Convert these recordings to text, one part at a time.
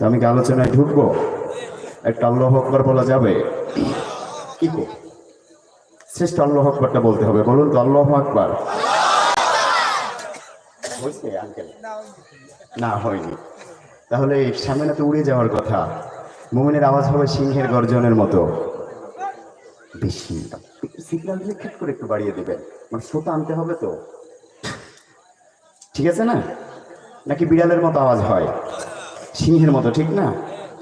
তো আমি কি আলোচনায় ঢুকবো, একটা আল্লাহ আকবর বলা যাবে। কি শ্রেষ্ঠ আল্লাহ আকবরটা বলতে হবে, বলুন তো আল্লাহ হয়েছে আঙ্কেল না, হয়নি। তাহলে সামনে তো উড়ে যাওয়ার কথা। মোমিনের আওয়াজ হবে সিংহের গর্জনের মতো। বেশি সিগন্যাল দিলে ঠিক করে একটু বাড়িয়ে দেবেন। মানে শ্রোতা আনতে হবে তো। ঠিক আছে না? নাকি বিড়ালের মতো আওয়াজ হয়? সিংহের মতো, ঠিক না?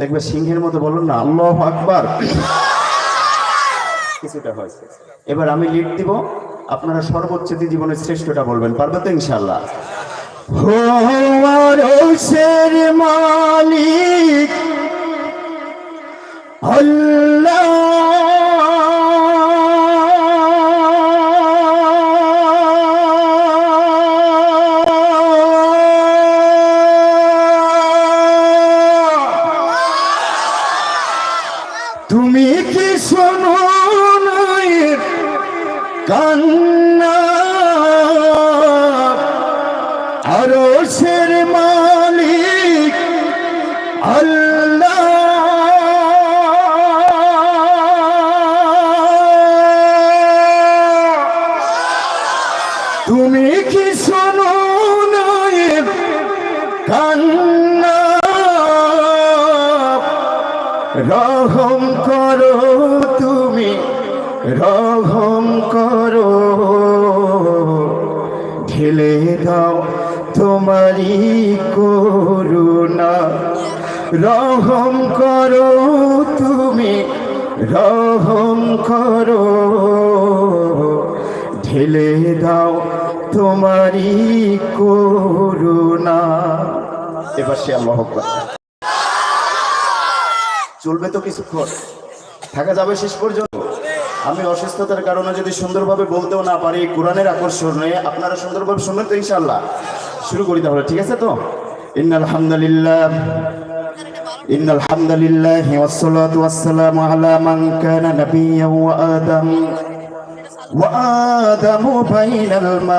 একবার সিংহের মতো বলুন না, আল্লাহ আকবার। কিছুটা হয় এবার আমি লিড দিব, আপনারা সর্বোচ্চ জীবনের শ্রেষ্ঠটা বলবেন, পারবে তো ইনশাল্লাহ মালিক তুমি রহম করো তুমি, রহম করো। ঢেলে দাও তোমারই করুণা। রহম করো তুমি, রহম করো। ঢেলে দাও তোমারই করুণা। এবার সে আল্লাহ। চলবে তো কিছুক্ষণ থাকা যাবে শেষ পর্যন্ত আমি অসুস্থতার কারণে যদি সুন্দরভাবে বলতেও না পারি কোরআনের আকর্ষণে আপনারা সুন্দরভাবে শুনবেন তো ইনশাল্লাহ শুরু করি তাহলে ঠিক আছে তো ইন্নাল হামদুলিল্লাহ ইন্নাল হামদুলিল্লাহ ওয়াসসালাতু ওয়াসসালামু আলা মান কানা নাবিয়্যান ওয়া আদম وآدم بين الماء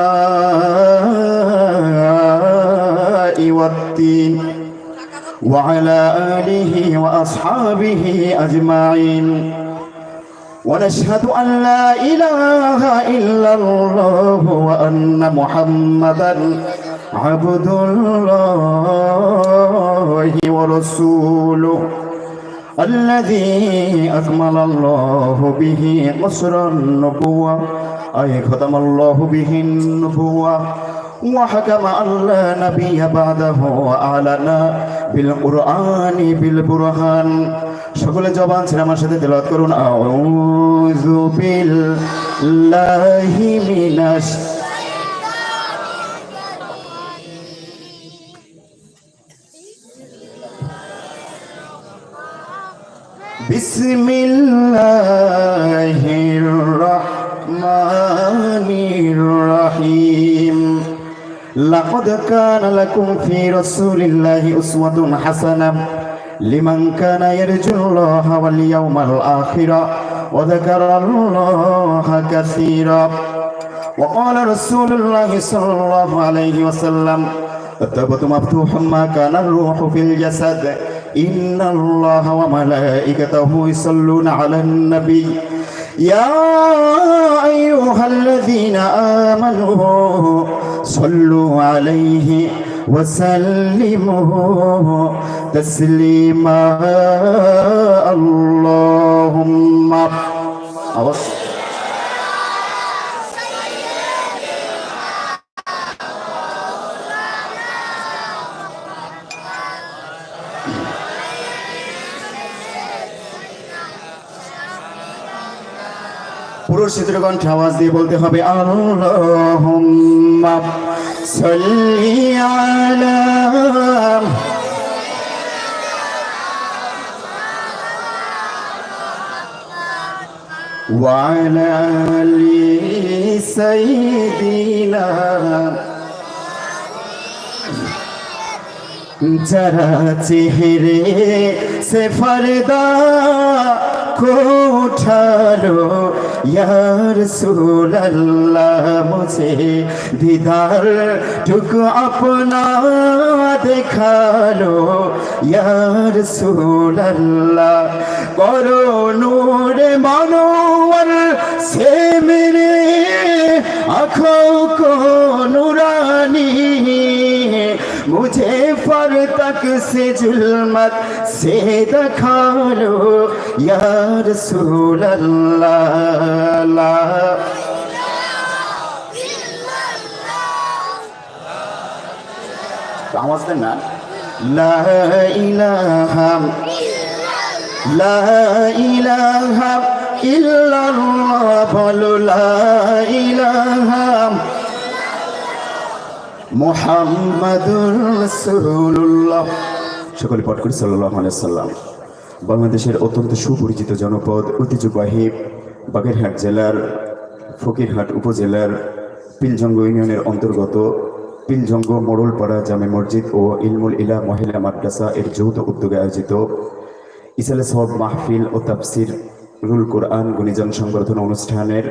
والطين وعلى آله وأصحابه أجمعين ونشهد أن لا إله إلا الله وأن محمدا عبد الله ورسوله الذي أكمل الله به قصر النبوة أي ختم الله به النبوة وحكم أن لا نبي بعده وأعلن بالقرآن بالبرهان সকলে জবান ছেড়ে আমার সাথে তেলাওয়াত করুন আউযু বিল্লাহি মিনাশ بسم الله لقد كان لكم في رسول الله أسوة حسنة. لمن كان يرجو الله واليوم الآخر وذكر الله كثيرا. وقال رسول الله صلى الله عليه وسلم التوبة مفتوح ما كان الروح في الجسد. إن الله وملائكته يصلون على النبي. يا أيها الذين آمنوا صلوا عليه وسلموا تسليما اللهم أوص পুরুষ চিত্রকণ্ঠে আওয়াজ দিয়ে বলতে হবে আল্লাহুম্মা صل على وعلى آل سيدنا যারা চেহারে সে ফরদা কোঠালো ইয়ার সুল্লাহ মুঝে দিদার টুক আপনা দেখাল। ইয়ার সুল্লাহ করো নূরে মানোয়ার সে মেরে আখো কো নুরানি। मुझे पर तक से जुल्मत से दिखा लो या रसूल अल्लाह আওয়াজ দেন না লা ইলাহা লা ইলাহা ইল্লাল্লাহ বলো লা ইলাহা মোহাম্মদুর রাসূলুল্লাহ। সকলে পাঠ করি, সাল্লাল্লাহু আলাইহি সাল্লাম। বাংলাদেশের অত্যন্ত সুপরিচিত জনপদ ঐতিহ্যবাহী বাগেরহাট জেলার, ফকিরহাট উপজেলার, পিলজঙ্গ ইউনিয়নের অন্তর্গত পিলজঙ্গ মোড়লপাড়া জামে মসজিদ ও ইলমুল ইলা মহিলা মাদ্রাসা এর যৌথ উদ্যোগে আয়োজিত ইসালে সব মাহফিল ও তাফসির রুল কোরআন গুণীজন সংবর্ধন অনুষ্ঠানের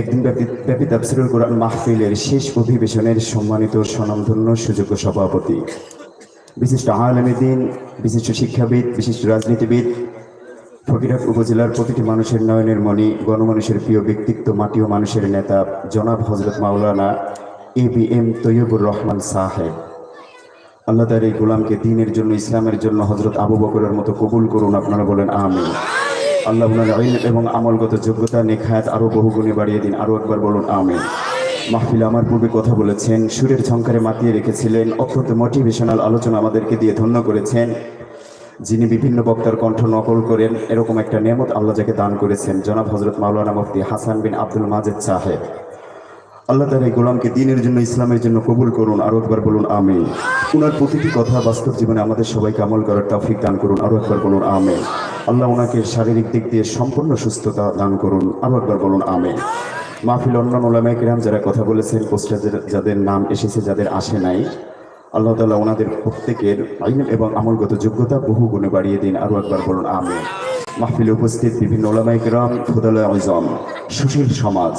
একদিন ব্যাপী ব্যাপী তাফসিরুল কোরআন মাহফিলের শেষ অধিবেশনের সম্মানিত স্বনামধন্য সুযোগ্য সভাপতি। বিশিষ্ট আলমী দিন, বিশিষ্ট শিক্ষাবিদ, বিশিষ্ট রাজনীতিবিদ ফকিরহাট উপজেলার প্রতিটি মানুষের নয়নের মণি, গণমানুষের প্রিয় ব্যক্তিত্ব, মাটি ও মানুষের নেতা জনাব হজরত মাওলানা A B M Taibur Rahman সাহেব। আল্লাহ তার এই গোলামকে দিনের জন্য, ইসলামের জন্য হজরত আবু বকরের মতো কবুল করুন, আপনারা বলেন আমি আল্লাহ এবং আমলগত যোগ্যতা, নেখায়াত আরও বহুগুণে বাড়িয়ে দিন। আরও একবার বলুন আমি মাহফিল আমার পূর্বে কথা বলেছেন, সুরের ঝঙ্কারে মাতিয়ে রেখেছিলেন, অত্যন্ত মোটিভেশনাল আলোচনা আমাদেরকে দিয়ে ধন্য করেছেন, যিনি বিভিন্ন বক্তার কণ্ঠ নকল করেন, এরকম একটা নেমত আল্লাহ যাকে দান করেছেন, জনাব হজরত মাওলানা মুফতি হাসান বিন আব্দুল মাজেদ সাহেব। আল্লাহ তার এই গোলামকে দিনের জন্য, ইসলামের জন্য কবুল করুন, আরও একবার বলুন আমি উনার প্রতিটি কথা বাস্তব জীবনে আমাদের সবাইকে আমল করার তৌফিক দান করুন, আরও একবার বলুন আমি আল্লাহ ওনাকে শারীরিক দিক দিয়ে সম্পূর্ণ সুস্থতা দান করুন, আরও একবার বলুন আমি মাহফিল অন্যান্য ওলামায় কিরাম যারা কথা বলেছেন, পোস্টার যাদের নাম এসেছে, যাদের আসে নাই, আল্লাহ তালা ওনাদের প্রত্যেকের আইন এবং আমলগত যোগ্যতা বহু গুণে বাড়িয়ে দিন, আরও একবার বলুন আমি মাহফিলে উপস্থিত বিভিন্ন ওলামাই কিরাম ফুদালা আজম, সুশীল সমাজ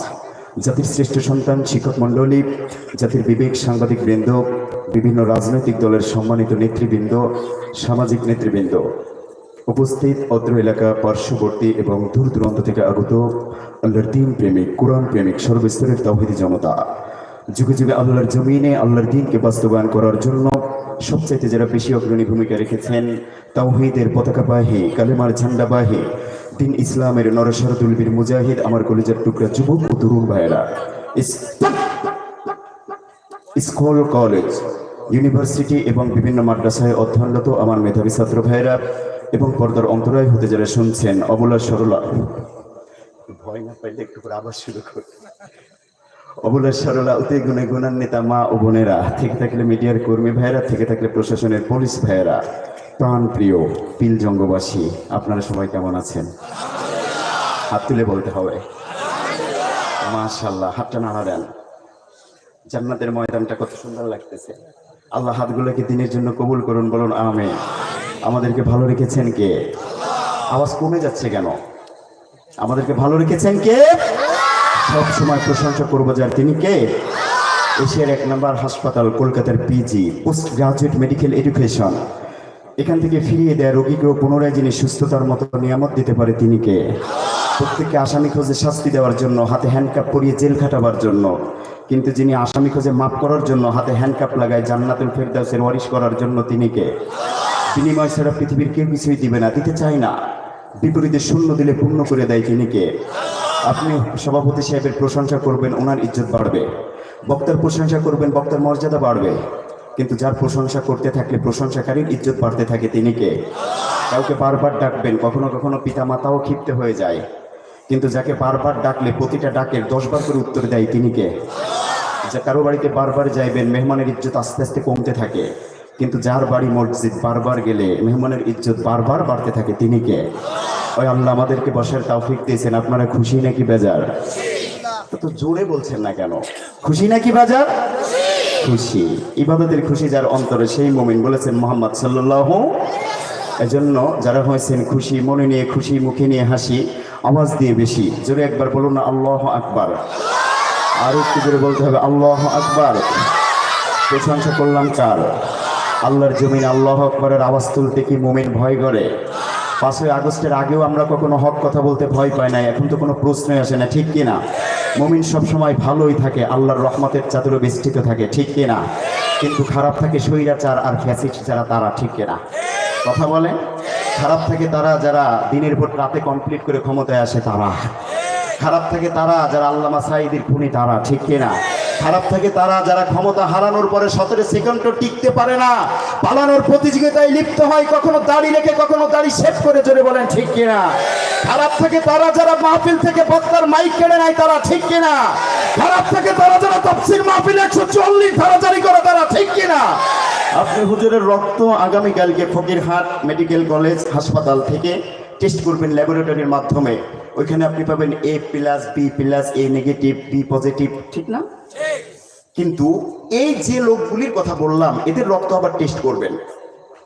জাতির শ্রেষ্ঠ সন্তান, শিক্ষক মণ্ডলী, জাতির বিবেক সাংবাদিক বৃন্দ, বিভিন্ন রাজনৈতিক দলের সম্মানিত নেতৃবৃন্দ, সামাজিক নেতৃবৃন্দ। উপস্থিত অত্র এলাকা পার্শ্ববর্তী এবং দূর দূরান্ত থেকে আগত আল্লাহর দিন প্রেমিক, কোরআন প্রেমিক, সর্বস্তরের তৌহিদি জনতা। যুগে যুগে আল্লাহর জমিনে আল্লাহর দিনকে বাস্তবায়ন করার জন্য সবচাইতে যারা বেশি অগ্রণী ভূমিকা রেখেছেন, তাওহিদের পতাকাবাহী কালেমার ঝান্ডাবাহী দিন ইসলামের নরসরদুল বীর মুজাহিদ, আমার কলেজের টুকরা যুবক ও তরুণ ভাইয়েরা। স্কুল, কলেজ, ইউনিভার্সিটি এবং বিভিন্ন মাদ্রাসায় অধ্যয়নরত আমার মেধাবী ছাত্র ভাইয়েরা এবং পর্দার অন্তরায় হতে যারা শুনছেন, অবলা সরলা। ভয় না পাইলে একটু করে আবার শুরু করি। অবলা সরলা, অতি গুণে গুণান্বিতা মা ও বোনেরা, থেকে থাকলে মিডিয়ার কর্মী ভাইয়েরা, থেকে থাকলে প্রশাসনের পুলিশ ভাইয়েরা। প্রাণ প্রিয় পিল জঙ্গবাসী, আপনারা সবাই কেমন আছেন? হাত তুলে বলতে হবে। মাশাল্লাহ হাতটা নাড়া দেন। জান্নাতের ময়দানটা কত সুন্দর লাগতেছে। আল্লাহ হাতগুলোকে দিনের জন্য কবুল করুন, বলুন আমে আমাদেরকে ভালো রেখেছেন কে? আওয়াজ কমে যাচ্ছে কেন? আমাদেরকে ভালো রেখেছেন কে? সব সময় প্রশংসা করব যার তিনি কে? এশিয়ার এক নম্বর হাসপাতাল, কলকাতার PG post graduate medical education. এখান থেকে ফিরিয়ে দেয় রোগীকেও পুনরায় যিনি সুস্থতার মতো নিয়ামত দিতে পারে তিনি কে? প্রত্যেককে আসামি খোঁজে শাস্তি দেওয়ার জন্য, হাতে হ্যান্ডকাপ পরিয়ে জেল খাটাবার জন্য। কিন্তু যিনি আসামি খোঁজে মাফ করার জন্য, হাতে হ্যান্ডকাপ লাগায় জান্নাতুল ফেরদাউসের ওয়ারিশ করার জন্য তিনি কে? বিনিময় ছাড়া পৃথিবীর কেউ কিছুই দিবে না, দিতে চায় না। বিপরীতে শূন্য দিলে পূর্ণ করে দেয় তিনি কে? আপনি সভাপতি সাহেবের প্রশংসা করবেন, ওনার ইজ্জত বাড়বে। বক্তার প্রশংসা করবেন, বক্তার মর্যাদা বাড়বে। কিন্তু যার প্রশংসা করতে থাকলে প্রশংসাকারীর ইজ্জত বাড়তে থাকে তিনি কে? কাউকে বারবার ডাকবেন কখনো কখনো পিতা মাতাও ক্ষিপ্ত হয়ে যায়। কিন্তু যাকে বারবার ডাকলে প্রতিটা ডাকের দশবার করে উত্তর দেয় তিনি কে? যে কারও বাড়িতে বারবার যাইবেন মেহমানের ইজ্জত আস্তে আস্তে কমতে থাকে। কিন্তু যার বাড়ি মসজিদ বারবার গেলে মেহমানের ইজ্জত বারবার বাড়তে থাকে তিনি কে? ওই আল্লাহ আমাদেরকে বসার তৌফিক দিয়েছেন আপনারা খুশি নাকি বেজার? তো জোরে বলছেন না কেন? খুশি নাকি বাজার? খুশি, ইবাদতের খুশি যার অন্তরে সেই মুমিন বলেছেন মোহাম্মদ সাল্লাহ এজন্য যারা হয়েছেন খুশি, মনে নিয়ে খুশি, মুখে নিয়ে হাসি, আওয়াজ দিয়ে বেশি। জোরে একবার বলুন আল্লাহ আকবার। আর একটু জোরে বলতে হবে, আল্লাহ আকবার। প্রশংসা করলাম কার? আল্লাহর জমিন আল্লাহ আকবরের আওয়াজ তুলতে কি মুমিন ভয় করে? পাঁচই আগস্টের আগেও আমরা কখনো হক কথা বলতে ভয় পাই না এখন তো কোনো প্রশ্নই আসে না, ঠিক কিনা? মুমিন সবসময় ভালোই থাকে, আল্লাহর রহমতের চাদরে বেষ্টিত থাকে, ঠিক কিনা কিন্তু খারাপ থাকে স্বৈরাচার আর ফ্যাসিস্ট যারা, তারা ঠিক কিনা কথা বলে? খারাপ থাকে তারা যারা দিনের পর রাতে কমপ্লিট করে ক্ষমতায় আসে, তারা। খারাপ থাকে তারা যারা আল্লামা সাইদির খুনি, তারা, ঠিক কিনা খারাপ থাকে তারা যারা ক্ষমতা হারানোর পরে সতেরো সেকেন্ডও টিকতে পারে না। পালানোর প্রতিযোগিতায় লিপ্ত হয়, কখনো দাড়ি রেখে কখনো দাড়ি সেভ করে জোরে বলেন, ঠিক কিনা? খারাপ থাকে তারা যারা মাহফিল থেকে বক্তার মাইক কেড়ে নেয়, তারা ঠিক কিনা? খারাপ থাকে তারা যারা তফসিল মাহফিল একশো চল্লিশ ধারা জারি করে, তারা ঠিক কিনা? আপনি হুজুরের রক্ত আগামীকালকে ফকিরহাট মেডিকেল কলেজ হাসপাতাল থেকে টেস্ট করবেন ল্যাবরেটরির মাধ্যমে। ওইখানে আপনি পাবেন A plus, B plus, A negative, B positive, ঠিক না? কিন্তু এই যে লোকগুলির কথা বললাম, এদের রক্ত আবার টেস্ট করবেন।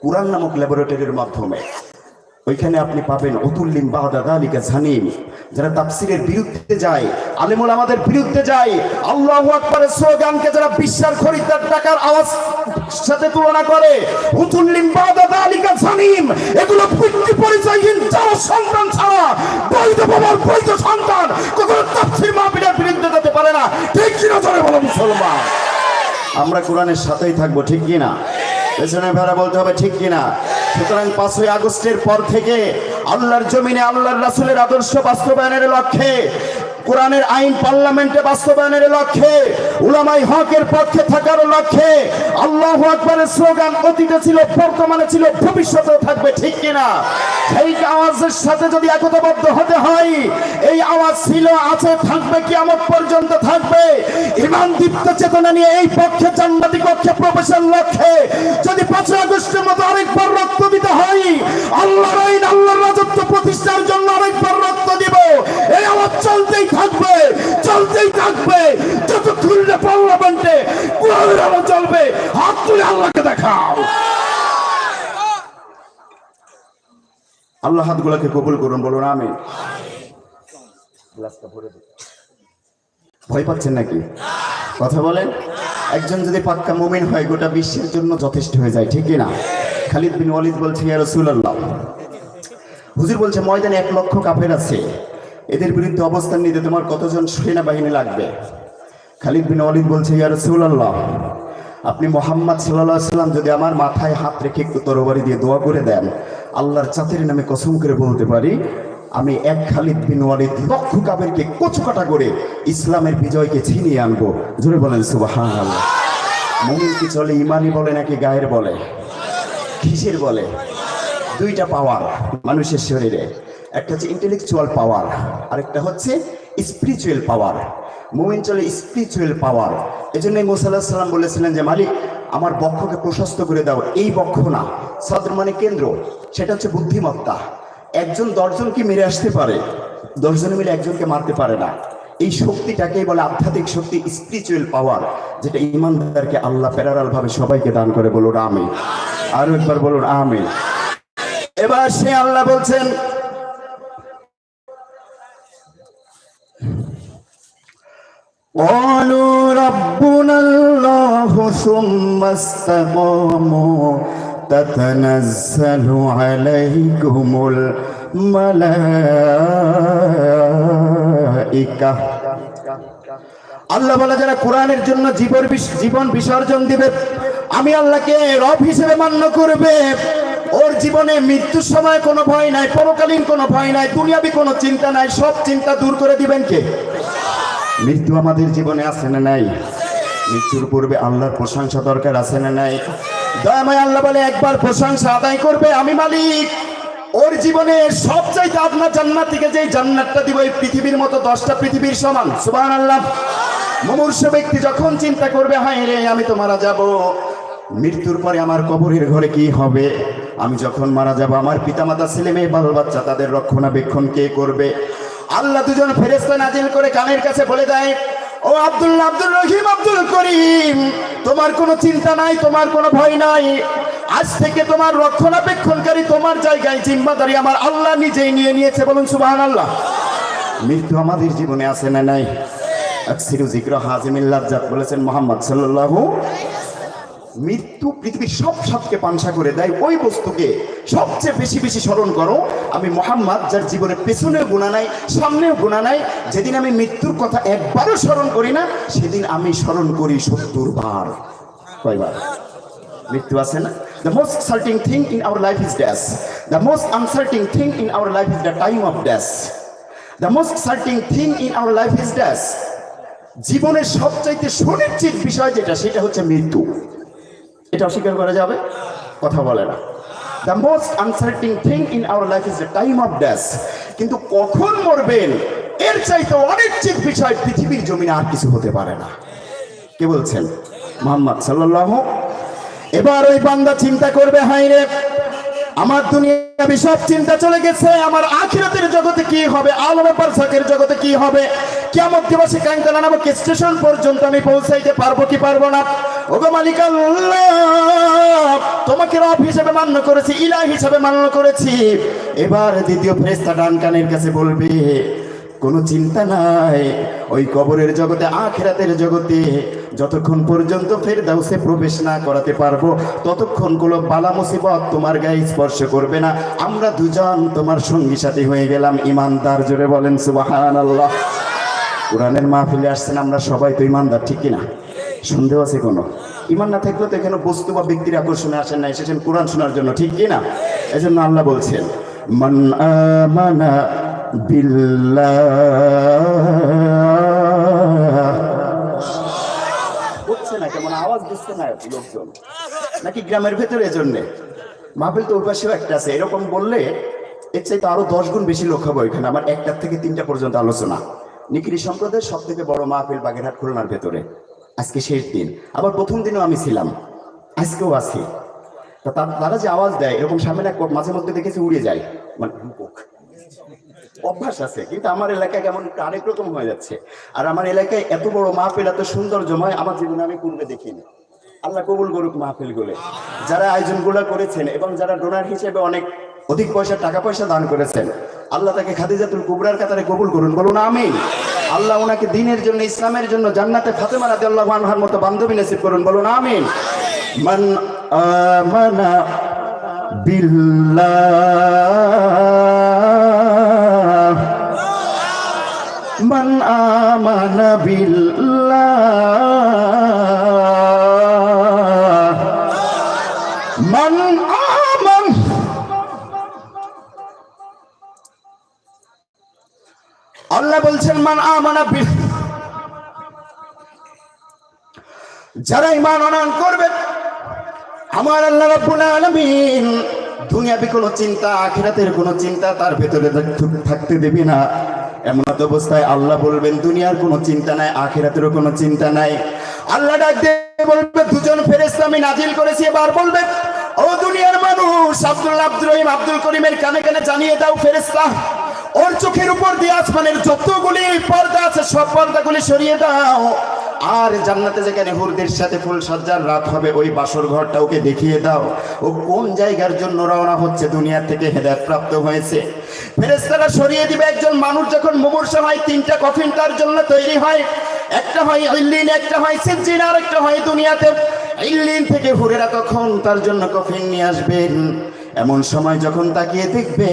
কোরআন নামক ল্যাবরেটরির মাধ্যমে। ওইখানে আপনি পাবেন অতুল্লিম বাহাদা গালিকা জানিম। যারা তাফসিরের বিরুদ্ধে যায়, আলেমুল আমাদের বিরুদ্ধে যায়, আল্লাহ আকবরের স্লোগানকে যারা বিশ্বাস খরিদ্দার টাকার আওয়াজ সাথে তুলনা করে উতুল্লিম বাহাদা গালিকা জানিম, এগুলো পিতৃ পরিচয়হীন যারা সন্তান ছাড়া, বৈধ বাবার বৈধ সন্তান, কখনো তাফসির মাহফিলের বিরুদ্ধে যেতে পারে না। ঠিক কিনা চলে বলো মুসলমান? আমরা কোরআনের সাথেই থাকব, ঠিক কিনা? পেছনে ভেড়া বলতে হবে ঠিক কিনা? সুতরাং পাঁচই আগস্টের পর থেকে আল্লাহর জমিনে আল্লাহর রাসুলের আদর্শ বাস্তবায়নের লক্ষ্যে, কোরআনের আইন পার্লামেন্টে বাস্তবায়নের লক্ষ্যে উলামাই হকের পক্ষে থাকার লক্ষ্যে আল্লাহ আকবরের স্লোগান অতীতে ছিল, বর্তমানে ছিল, ভবিষ্যতেও থাকবে, ঠিক কিনা? সেই আওয়াজের সাথে যদি একতাবদ্ধ হতে হয়, এই আওয়াজ ছিল, আছে, থাকবে, কিয়ামত পর্যন্ত থাকবে। ইমান দীপ্ত চেতনা নিয়ে এই পক্ষে জান্নাতি কক্ষে প্রবেশের লক্ষ্যে যদি পাঁচই আগস্টের মতো আরেকবার রক্ত দিতে হয়, আল্লাহর আইন, আল্লাহর রাজত্ব প্রতিষ্ঠার জন্য আরেকবার রক্ত দিব। এই আওয়াজ চলতেই থাকবে চলতেই থাকবে। যতক্ষণ না পার্লামেন্টে কোরআনের আলো চলবে, হাত তুলে আল্লাহকে দেখাও। আল্লাহ হাতগুলোকে কবুল করুন, বলুন আমি গ্লাসটা ভরে দিন। ভয় পাচ্ছেন নাকি? কথা বলেন? একজন যদি পাক্কা মুমিন হয়, গোটা বিশ্বের জন্য যথেষ্ট হয়ে যায়, ঠিক না খালিদ বিন ওয়ালিদ বলছে, ইয়া রাসূলুল্লাহ। হুজুর বলছে, ময়দানে এক লক্ষ কাফের আছে। এদের বিরুদ্ধে অবস্থান নিতে তোমার কতজন সেনাবাহিনী লাগবে? খালিদ বিন অলিদ বলছে, ইয়া রাসূলুল্লাহ, আপনি মোহাম্মদ আলাইহি সাল্লাম যদি আমার মাথায় হাত রেখে একটু তরবারি দিয়ে দোয়া করে দেন, আল্লাহর চাতের নামে কসম করে বলতে পারি, আমি এক খালিদ বিন ওয়ালিদ লক্ষ কাবেরকে কচুকাটা করে ইসলামের বিজয়কে ছিনিয়ে আনব। জোরে বলেন, সুবহানাল্লাহ। মুমিন কি চলে? ইমানি বলে নাকি গায়ের বলে? কিসের বলে? দুইটা পাওয়ার মানুষের শরীরে। একটা হচ্ছে ইন্টেলেকচুয়াল পাওয়ার আরেকটা হচ্ছে স্পিরিচুয়াল পাওয়ার মুমিন চলে স্পিরিচুয়াল পাওয়ার এই জন্যই মুসাল্লাহ সাল্লাম বলেছিলেন যে, মালিক, আমার বক্ষকে প্রশস্ত করে দাও। এই বক্ষ না। সদর মানে কেন্দ্র। সেটা হচ্ছে বুদ্ধিমত্তা। একজন দশজনকে মেরে আসতে পারে? দশজনে মিলে একজনকে মারতে পারে না। এই শক্তিটাকেই বলে আধ্যাত্মিক শক্তি স্পিরিচুয়াল পাওয়ার যেটা ইমানদারকে আল্লাহ প্যারারাল ভাবে সবাইকে দান করে। বলুন আমি আরও একবার বলুন আমি এবার সে আল্লাহ বলছেন قالوا ربنا الله ثم استقاموا تتنزل عليكم الملائكة আল্লাহ বলে যারা কোরআনের জন্য জীবন বিস- জীবন বিসর্জন দিবে আমি আল্লাহকে রব হিসেবে মান্য করবে ওর জীবনে মৃত্যুর সময় কোনো ভয় নাই পরকালীন কোনো ভয় নাই দুনিয়াবি কোনো চিন্তা নাই সব চিন্তা দূর করে দিবেন কে মৃত্যু আমাদের জীবনে আছে না নাই? মৃত্যুর পূর্বে আল্লাহর প্রশংসা দরকার আছে না নাই? দয়াময় আল্লাহ বলে, একবার প্রশংসা আদায় করবে আমি মালিক। ওর জীবনে সব চাইতে আপনার জান্নাত থেকে যে জান্নাতটা দিব, এই পৃথিবীর মতো দশটা পৃথিবীর সমান। সুবাহ আল্লাহ মুমূর্ষ ব্যক্তি যখন চিন্তা করবে, হায় রে, আমি তো মারা যাব। মৃত্যুর পরে আমার কবরের ঘরে কি হবে? আমি যখন মারা যাব, আমার পিতামাতা ছেলে মেয়ে বাল বাচ্চা তাদের রক্ষণাবেক্ষণ কে করবে? আল্লাহ দুজন ফেরেস্তা নাজিল করে কানের কাছে বলে দেয়, ও আব্দুল আব্দুল রহিম, আব্দুল করিম, তোমার কোনো চিন্তা নাই, তোমার কোনো ভয় নাই। আজ থেকে তোমার রক্ষণাবেক্ষণকারী তোমার জায়গায় জিম্মাদারি আমার আল্লাহ নিজেই নিয়ে নিয়েছে। বলুন সুবাহান আল্লাহ মৃত্যু আমাদের জীবনে আসে না নাই? আকসিরু জিক্র হাজিমিল্লাহ বলেছেন মোহাম্মদ সাল্লাল্লাহু মৃত্যু পৃথিবীর সব সাপকে পাংসা করে দেয়, ওই বস্তুকে সবচেয়ে বেশি বেশি স্মরণ করো। আমি মোহাম্মদ, যার জীবনে পেছনেও গুণা নাই, সামনেও গুণা নাই, যেদিন আমি মৃত্যুর কথা একবারও স্মরণ করি না, সেদিন আমি স্মরণ করি সত্তর বার। কয়বার? মৃত্যু আছে না? The most certain thing in our life is dash the most uncertain thing in our life is the time of dash the most certain thing in our life is dash জীবনের সবচাইতে সুনিশ্চিত বিষয় যেটা, সেটা হচ্ছে মৃত্যু। এটা অস্বীকার করা যাবে, কথা বলে না। The most uncertain thing in our life is the time of dash কিন্তু কখন মরবেন, এর চাইতে অনিশ্চিত বিষয় পৃথিবীর জমিনে আর কিছু হতে পারে না। কে বলছেন? মোহাম্মদ সাল্লাল্লাহু এবার ওই বান্দা চিন্তা করবে হাই রে আমার দুনিয়াবি সব চিন্তা চলে গেছে, আমার আখিরাতের জগতে কি হবে? আলম পারসাকের জগতে কি হবে? কেমন দিবসে কাঙ্কালা নামক স্টেশন পর্যন্ত আমি পৌঁছাইতে পারব কি পারব না? ওগো মালিক তোমাকে রব হিসেবে মান্য করেছি ইলা হিসেবে মান্য করেছি। এবার দ্বিতীয় ফ্রেস্তা ডান কানের কাছে বলবে কোনো চিন্তা নাই। ওই কবরের জগতে, আখেরাতের জগতে যতক্ষণ পর্যন্ত ফের দাউসে প্রবেশ না করাতে পারব, ততক্ষণ কোনো বালা মুসিবত তোমার গায়ে স্পর্শ করবে না। আমরা দুজন তোমার সঙ্গী সাথী হয়ে গেলাম, ইমানদার জোরে বলেন সুবাহান আল্লাহ কোরআনের মা মাহফিলে আসছেন, আমরা সবাই তো ইমানদার, ঠিক কিনা? সন্দেহ আছে কোনো? ইমান না থাকলে তো এখানে বস্তু বা ব্যক্তির আকর্ষণে আসেন না, এসেছেন কোরআন শোনার জন্য, ঠিক কিনা? এজন্য আল্লাহ বলছেন, মান আমানা বিল্লাহ হচ্ছে না, কেমন আওয়াজ দিচ্ছে না লোকজন। নাকি গ্রামের ভেতরে এজন্যে? মাহফিল তো পাশেও একটা আছে, এরকম বললে এর চাইতে আরও দশ গুণ বেশি লোক হবে ওইখানে, আমার একটার থেকে তিনটা পর্যন্ত আলোচনা। নিকিরি সম্প্রদায়ের সব থেকে বড় মাহফিল বাগেরহাট খুলনার ভেতরে। আজকে শেষ দিন, আবার প্রথম দিনও আমি ছিলাম, আজকেও আছি। তা তারা যে আওয়াজ দেয়, এরকম সামনে মাঝে মধ্যে দেখেছি উড়ে যায় মানে। অভ্যাস আছে, কিন্তু আমার এলাকায় কেমন আরেক রকম হয়ে যাচ্ছে। আর আমার এলাকায় এত বড় মাহফিল, এত সুন্দর জমায় আমার জীবনে আমি পূর্বে দেখিনি। আল্লাহ কবুল করুক মাহফিলগুলো যারা আয়োজনগুলো করেছেন এবং যারা ডোনার হিসেবে অনেক অধিক পয়সা, টাকা পয়সা দান করেছেন, আল্লাহ তাকে খাদিজাতুল কুবরার কাতারে কবুল করুন, বলুন আমি আল্লাহ ওনাকে দিনের জন্য, ইসলামের জন্য জান্নাতে ফাতেমা রাদিয়াল্লাহু আনহার মতো বান্ধবী নসিব করুন, বলুন আমিন। মান আমানা বিল্লাহ آمن بالله من آمن আল্লাহ বলছেন মান আমানা বিল যারা ইমান অনয়ন করবে আমার আল্লাহ রাব্বুল আলামিন দুনিয়াবি কোনো চিন্তা আখিরাতের কোনো চিন্তা তার ভেতরে থাক- থাকতে দেবে না এমন অবস্থায় আল্লাহ বলবেন, দুনিয়ার কোনো চিন্তা নাই, আখেরাতেরও কোনো চিন্তা নাই। আল্লাহ ডাক দিয়ে বলবে, দুজন ফেরেশতা আমি নাজিল করেছি। এবার বলবে, ও দুনিয়ার মানুষ, আব্দুল আব্দুল রহিম আব্দুল করিমের কানে কানে জানিয়ে দাও ফেরেশতা, ওর চোখের উপর দিয়ে আসমানের যতগুলি পর্দা আছে, সব পর্দাগুলি সরিয়ে দাও। আর জান্নাতে যেখানে হুরদের সাথে ফুল সজ্জার রাত হবে, ওই বাসর ঘরটা ওকে দেখিয়ে দাও। ও কোন জায়গার জন্য রওনা হচ্ছে? দুনিয়া থেকে হেদায়ত প্রাপ্ত হয়েছে। ফেরেস্তারা সরিয়ে দিবে একজন মানুষ যখন মুমূর্ষ হয় তিনটা কফিন তার জন্য তৈরি হয়। একটা হয় ইল্লিন একটা হয় সিজ্জিন আর একটা হয় দুনিয়াতে। ইল্লিন থেকে হুরেরা তখন তার জন্য কফিন নিয়ে আসবেন। এমন সময় যখন তাকিয়ে দেখবে,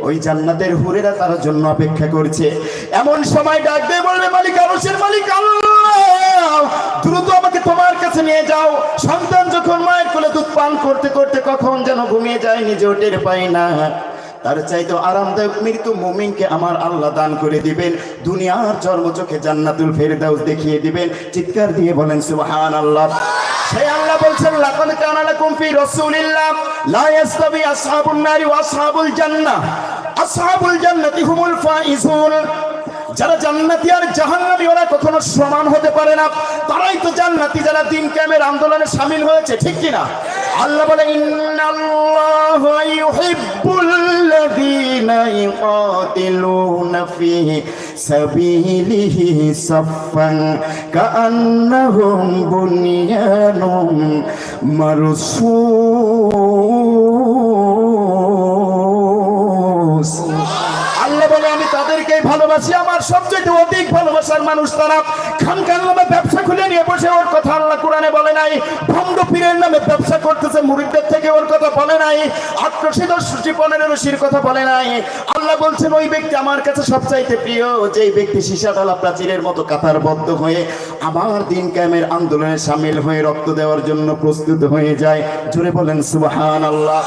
ওই জান্নাতের হুরেরা তার জন্য অপেক্ষা করছে। এমন সময় ডাকবে, বলবে, মালিক আরশের মালিক আল্লাহ! দ্রুত আমাকে তোমার কাছে নিয়ে যাও। সন্তান যখন মায়ের কোলে দুধ পান করতে করতে কখন যেন ঘুমিয়ে যায় টের পাই না। তার আরামদায়ক মৃত্যু আমার আল্লাহ দান করে দিবেন। দুনিয়ার চর্ম চোখে জান্নাতুল ফেরদাউস দেখিয়ে দিবেন। চিৎকার দিয়ে বলেন সুবহান আল্লাহ সেই আল্লাহ বলছেন, লাকাদ কানা লাকুম ফি রাসূলিল্লাহ, লা আসহাবুন নারি ওয়া আসহাবুল জান্নাহ। আসহাবুল জান্নাতি হুমুল ফাইজুন। যারা জান্নাতি আর জাহান্নামী, ওরা কখনো সমান হতে পারে না। তারাই তো জান্নাতি যারা দিন কায়েমের আন্দোলনে সামিল হয়েছে, ঠিক কি না? আল্লাহ বলে, ইন্নাল্লাহা ভালোবাসি, আমার সবচেয়ে অধিক ভালোবাসার মানুষ তারা। খানকার নামে ব্যবসা খুলে নিয়ে বসে ওর কথা আল্লাহ কোরআনে বলে নাই। ভণ্ড পীরের নামে ব্যবসা করতেছে মুরিদদের থেকে ওর কথা বলে নাই। আক্রোশিত পনেরো রশির কথা বলে নাই। আল্লাহ বলছেন, ওই ব্যক্তি আমার কাছে সবচাইতে প্রিয়। যেই ব্যক্তি সীসাতলা প্রাচীরের মতো কাতারবদ্ধ হয়ে আমার দিন ক্যামের আন্দোলনে সামিল হয়ে রক্ত দেওয়ার জন্য প্রস্তুত হয়ে যায়। জোরে বলেন সুবাহান আল্লাহ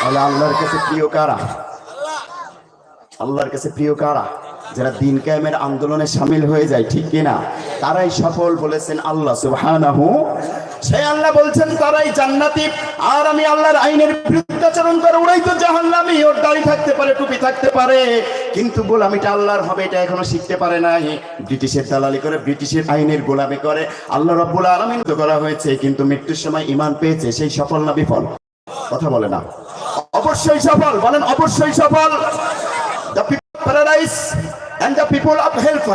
তাহলে আল্লাহর কাছে প্রিয় কারা? আল্লাহর কাছে প্রিয় কারা? যারা দিন কায়েমের আন্দোলনে সামিল হয়ে যায়, ঠিক কিনা? তারাই সফল বলেছেন আল্লাহ, সুবহানাহু। সেই আল্লাহ বলছেন, তারাই জান্নাতি। আর আমি আল্লাহর আইনের বিরুদ্ধাচরণ করে ওরাই তো জাহান্নামী। ওর দাড়ি থাকতে পারে, টুপি থাকতে পারে। কিন্তু গোলামিটা আল্লাহর হবে, এটা এখনও শিখতে পারে নাই। ব্রিটিশের দালালি করে, ব্রিটিশের আইনের গোলামি করে। আল্লাহ রব্বুল আলামিন করা হয়েছে, কিন্তু মৃত্যুর সময় ইমান পেয়েছে, সেই সফল না বিফল? কথা বলে না। অবশ্যই সফল, বলেন অবশ্যই সফল। Paradise and the people of hellfire